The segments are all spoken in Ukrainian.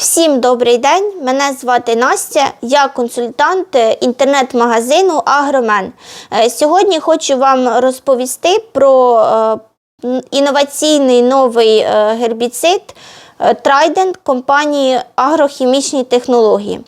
Всім добрий день! Мене звати Настя, я консультант інтернет-магазину Агромен. Е, Сьогодні хочу вам розповісти про е, інноваційний новий е, гербіцид Trident компанії Агрохімічні технології.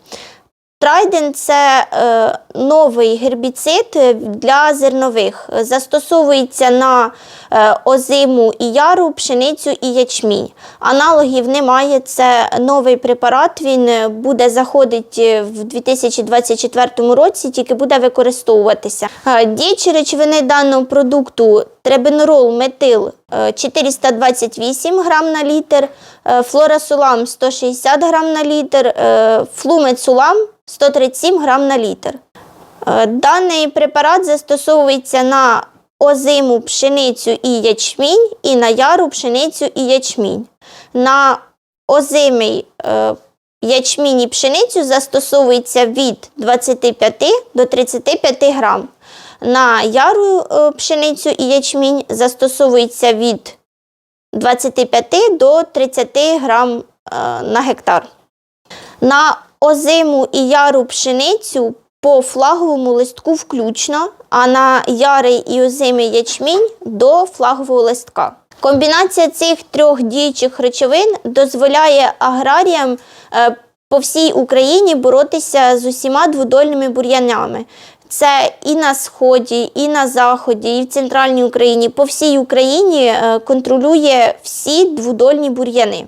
Trident – це е, новий гербіцид е, для зернових. Застосовується на е, озиму і яру, пшеницю і ячмінь. Аналогів немає. Це новий препарат. Він е, буде заходити в 2024 році, тільки буде використовуватися. Е, Діючі речовини даного продукту требенурол, метил е, 428 грам на літр, е, флорасулам 160 грам на літр, е, флумецулам 137 грам на літр. Е, Даний препарат застосовується на озиму пшеницю і ячмінь, і на яру пшеницю і ячмінь. На озимий е, ячмінь і пшеницю застосовується від 25 до 35 грам. На яру е, пшеницю і ячмінь застосовується від 25 до 30 грам на гектар. На озиму і яру пшеницю по флаговому листку включно, а на ярий і озимий ячмінь до флагового листка. Комбінація цих трьох діючих речовин дозволяє аграріям е, по всій Україні боротися з усіма дводольними бур'янами. Це і на сході, і на заході, і в центральній Україні. По всій Україні е, контролює всі дводольні бур'яни.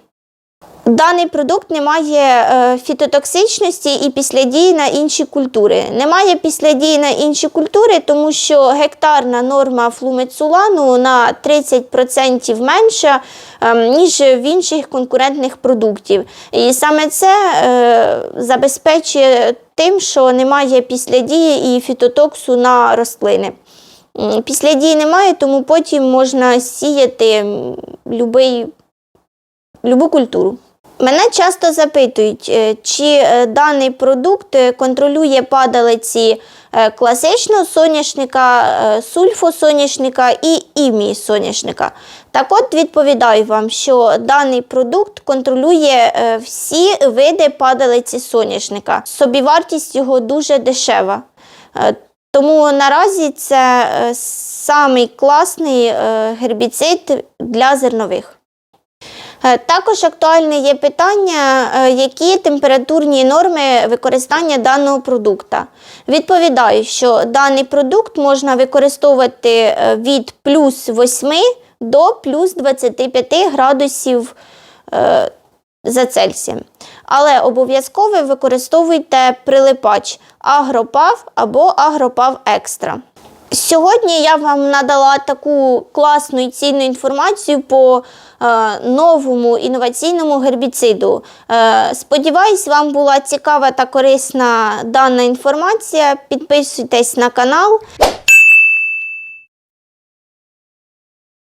Даний продукт не має е, фітотоксичності і післядії на інші культури. Немає післядії на інші культури, тому що гектарна норма флумецулану на 30% менша, е, ніж в інших конкурентних продуктів. І саме це е, забезпечує тим, що немає післядії і фітотоксу на рослини. М, Післядії немає, тому потім можна сіяти любу культуру. Мене часто запитують, е, чи е, даний продукт е, контролює падалиці класичного соняшника, сульфосоняшника і імії соняшника. Так от відповідаю вам, що даний продукт контролює всі види падалиці соняшника. Собівартість його дуже дешева. Тому наразі це самий класний гербіцид для зернових. Е, Також актуальне є питання, е, які температурні норми використання даного продукта. Відповідаю, що даний продукт можна використовувати е, від плюс 8 до плюс 25 градусів за Цельсієм. Але обов'язково використовуйте прилипач Агропав або Агропав Екстра. Сьогодні я вам надала таку класну і цінну інформацію по е, новому інноваційному гербіциду. Е, сподіваюсь, вам була цікава та корисна дана інформація. Підписуйтесь на канал.